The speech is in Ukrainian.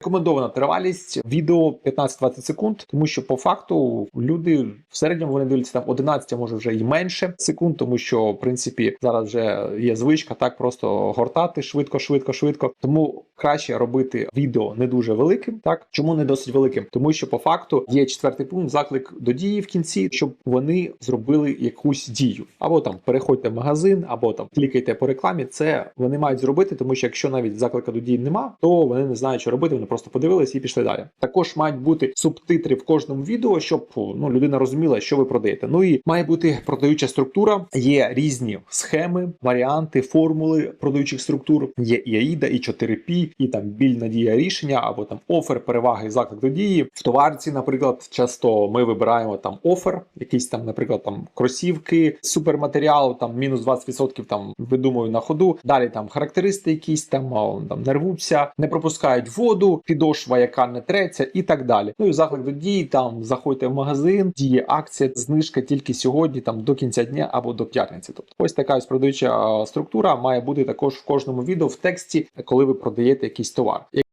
Рекомендована тривалість відео 15-20 секунд, тому що по факту люди в середньому вони дивляться там 11, а може вже і менше секунд, тому що в принципі зараз вже є звичка так просто гортати швидко, швидко, швидко. Тому краще робити відео не дуже великим. Так чому не досить великим? Тому що по факту є четвертий пункт заклик до дії в кінці, щоб вони зробили якусь дію, або там переходьте в магазин, або там клікайте по рекламі. Це вони мають зробити, тому що якщо навіть заклика до дії нема, то вони не знають, що робити. Вони просто подивились і пішли далі. Також мають бути субтитри в кожному відео, щоб ну людина розуміла, що ви продаєте. Ну і має бути продаюча структура. Є різні схеми, варіанти, формули продаючих структур. Є і AIDA, і 4P, і там біль надія рішення, або там офер, переваги, заклик до дії. В товарці, наприклад, часто ми вибираємо там офер, якийсь там, наприклад, там кросівки, суперматеріал, там мінус 20% там видумую на ходу. Далі там характеристики, якісь там, там не рвуться, не пропускають воду, підошва, яка не треться, і так далі. Ну і заклик до дії. Там заходьте в магазин, діє акція, знижка тільки сьогодні, там до кінця дня або до п'ятниці. Тобто, ось така ось продаюча структура має бути також в кожному відео в тексті, коли ви продаєте якийсь товар.